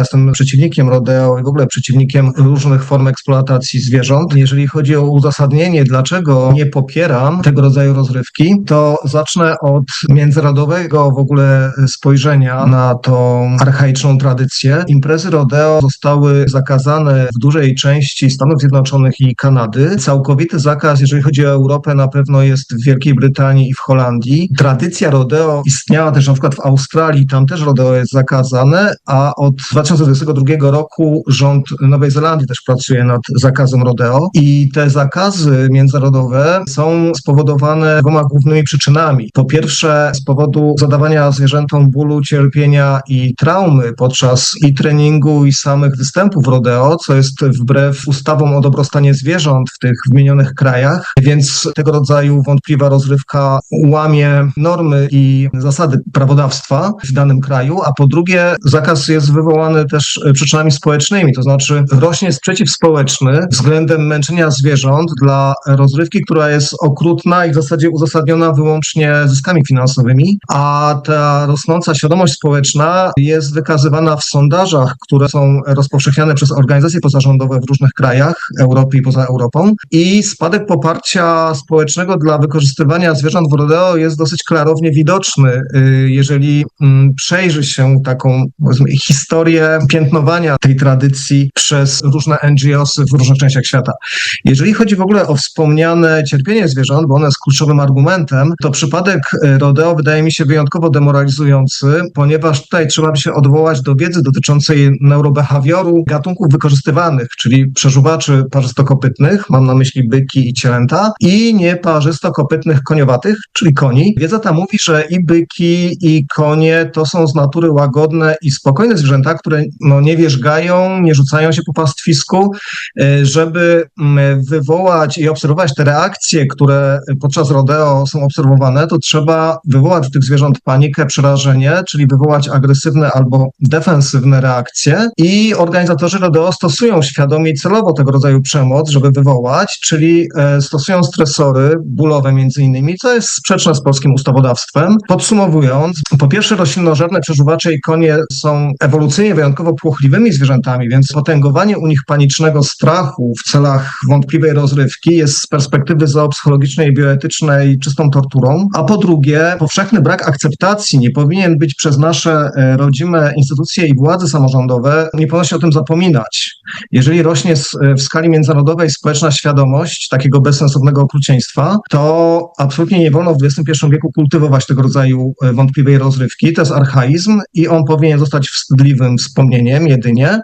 jestem przeciwnikiem rodeo i w ogóle przeciwnikiem różnych form eksploatacji zwierząt. Jeżeli chodzi o uzasadnienie, dlaczego nie popieram tego rodzaju rozrywki, to zacznę od międzynarodowego w ogóle spojrzenia na tą archaiczną tradycję. Imprezy rodeo zostały zakazane w dużej części Stanów Zjednoczonych i Kanady. Całkowity zakaz, jeżeli chodzi o Europę, na pewno jest w Wielkiej Brytanii i w Holandii. Tradycja rodeo istniała też na przykład w Australii, tam też rodeo jest zakazane, a od 2022 roku rząd Nowej Zelandii też pracuje nad zakazem rodeo i te zakazy międzynarodowe są spowodowane dwoma głównymi przyczynami. Po pierwsze z powodu zadawania zwierzętom bólu, cierpienia i traumy podczas i treningu i samych występów rodeo, co jest wbrew ustawom o dobrostanie zwierząt w tych wymienionych krajach, więc tego rodzaju wątpliwa rozrywka łamie normy i zasady prawodawstwa w danym kraju, a po drugie zakaz jest wywołany też przyczynami społecznymi, to znaczy rośnie sprzeciw społeczny względem męczenia zwierząt dla rozrywki, która jest okrutna i w zasadzie uzasadniona wyłącznie zyskami finansowymi, a ta rosnąca świadomość społeczna jest wykazywana w sondażach, które są rozpowszechniane przez organizacje pozarządowe w różnych krajach Europy i poza Europą. I spadek poparcia społecznego dla wykorzystywania zwierząt w rodeo jest dosyć klarownie widoczny, y, jeżeli mm, przejrzy się taką powiedzmy, historię piętnowania tej tradycji przez różne NGOsy w różnych częściach świata. Jeżeli chodzi w ogóle o wspomniane cierpienie zwierząt, bo ono jest kluczowym argumentem, to przypadek y, rodeo wydaje mi się wyjątkowo demoralizujący, ponieważ tutaj trzeba by się odwołać do wiedzy dotyczącej neurobehawioru gatunków wykorzystywanych, czyli przeżuwaczy parzystokopytnych, mam na myśli byki i cielęta, i nieparzystokopytnych koniowatych, czyli koni. Wiedza ta mówi, że i byki, i konie to są z natury łagodne i spokojne zwierzęta, które no, nie wierzgają, nie rzucają się po pastwisku, e, żeby wywołać i obserwować te reakcje, które podczas rodeo są obserwowane, to trzeba wywołać u tych zwierząt panikę, przerażenie, czyli wywołać agresywne albo defensywne reakcje i organizatorzy rodeo stosują świadomie i celowo tego rodzaju przemoc, żeby wywołać, czyli e, stosują stresory bólowe między innymi, co jest sprzeczne z polskim ustawodawstwem. Podsumowując, po pierwsze roślinożerne przeżuwacze i konie są ewolucyjnie wyjątkowo płochliwymi zwierzętami, więc potęgowanie u nich panicznego strachu w celach wątpliwej rozrywki jest z perspektywy zoopsychologicznej i bioetycznej czystą torturą. A po drugie, powszechny brak akceptacji nie powinien być przez nasze e, rodzime instytucje i władze samorządowe, nie powinno się o tym zapominać. Jeżeli rośnie s- w skali międzynarodowej społeczna świadomość takiego bezsensownego okrucieństwa, to absolutnie nie wolno w XXI wieku kultywować tego rodzaju e, wątpliwej rozrywki. To jest archaizm i on powinien zostać wstydliwym wspomnieniem jedynie,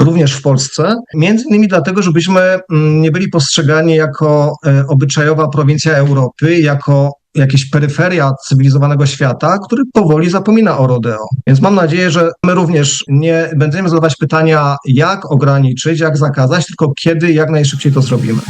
również w Polsce. Między innymi dlatego, żebyśmy mm, nie byli postrzegani jako e, obyczajowa prowincja Europy, jako jakieś peryferia cywilizowanego świata, który powoli zapomina o rodeo. Więc mam nadzieję, że my również nie będziemy zadawać pytania, jak ograniczyć, jak zakazać, tylko kiedy jak najszybciej to zrobimy.